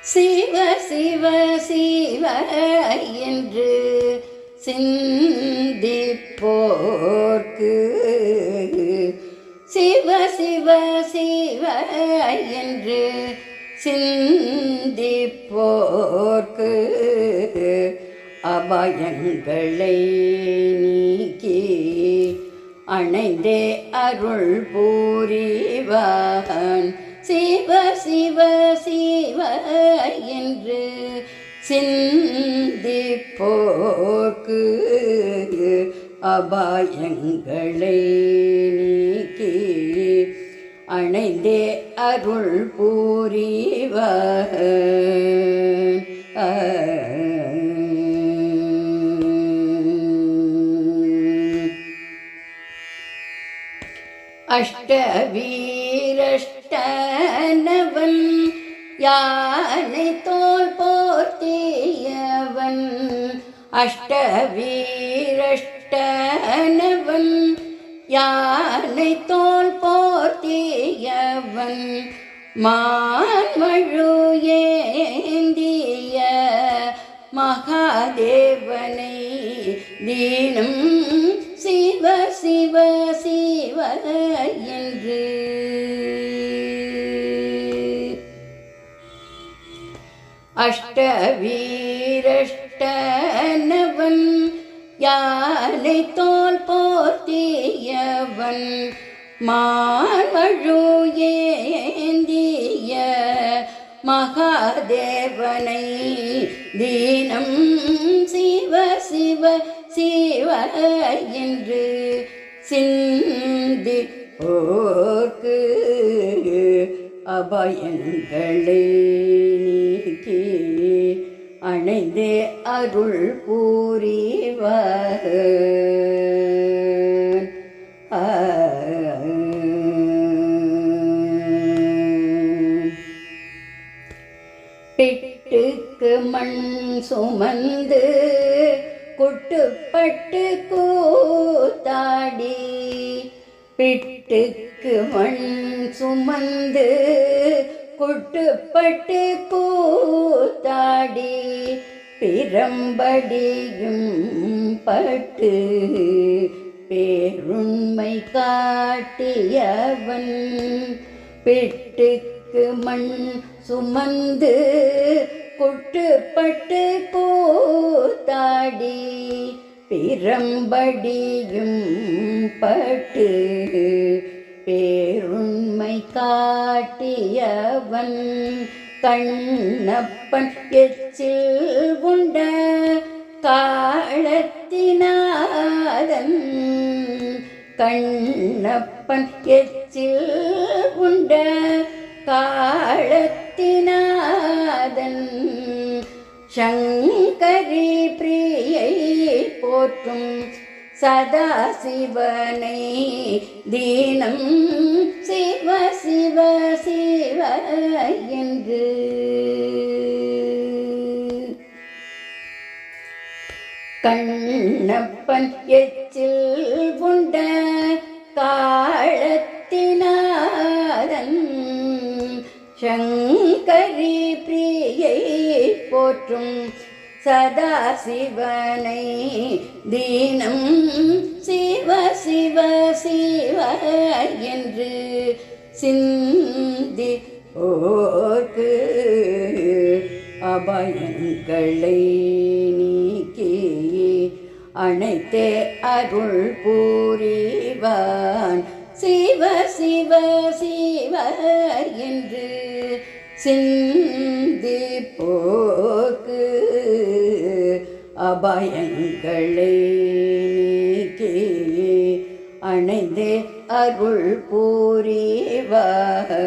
சிவ சிவ சிவ என்று சிந்திப்போர்க்கு. சிவ சிவ சிவ என்று சிந்திப்போர்க்கு. அபயங்களை நீக்கி அணைந்தே அருள் பூரிவான். சிவ சிவ சிவ என்று சிந்திப்போர்க்கு அபாயங்களை நீக்கி அணைந்தே அருள் பூரிவான் அஷ்டவீரஷ்டனவன் யானை தோல் போர்த்தியவன். அஷ்டவீரஷ்டனவன். யானை தோல் போர்த்தியவன். மான்மழு ஏந்திய மகாதேவனை தீனம் சிவ சிவ சிவ என்று அஷ்டவீரஷ்டனவன் யானை தோல் போர்த்தியவன் மான்மழு ஏந்திய மகாதேவனை தீனம் சிவ சிவ சிவ என்று சிந்தி போர்க்கு அபயங்களே அணைந்தே அருள் பூரிவர் பிட்டுக்கு மண் சுமந்து குட்டுப்பட்டு கூத்தாடி. பிட்டுக்கு மண் சுமந்து குட்டுப்பட்டு கூத்தாடி பிரம்படியும் பட்டு பேருண்மை காட்டியவன் பெட்டுக்கு மண் சுமந்து குட்டுப்பட்டு கூத்தாடி பிரம்படியும் பட்டு பேருண்மை காட்டியவன் கண்ணப்பன் எச்சில் உண்ட காலத்தினாதன் கண்ணப்பன் எச்சில் உண்ட காலத்தினாதன் சங்கரி பிரியை போற்றும் சதா சிவனை தீனம் சிவ சிவ சிவ என்று. கண்ணப்பன் எச்சில் உண்ட காலத்தினாதன் சங்கரி பிரியை போற்றும் சதா சிவனை தீனம் சிவ சிவ சிவ என்று சிந்தி ஓர்க்கு அபயங்களை நீக்கி அனைத்தே அருள் பூரிவான். சிவ சிவ சிவ என்று சிந்தி போ அபயங்களை நீக்கி அணைந்தே அருள் பூரிவான்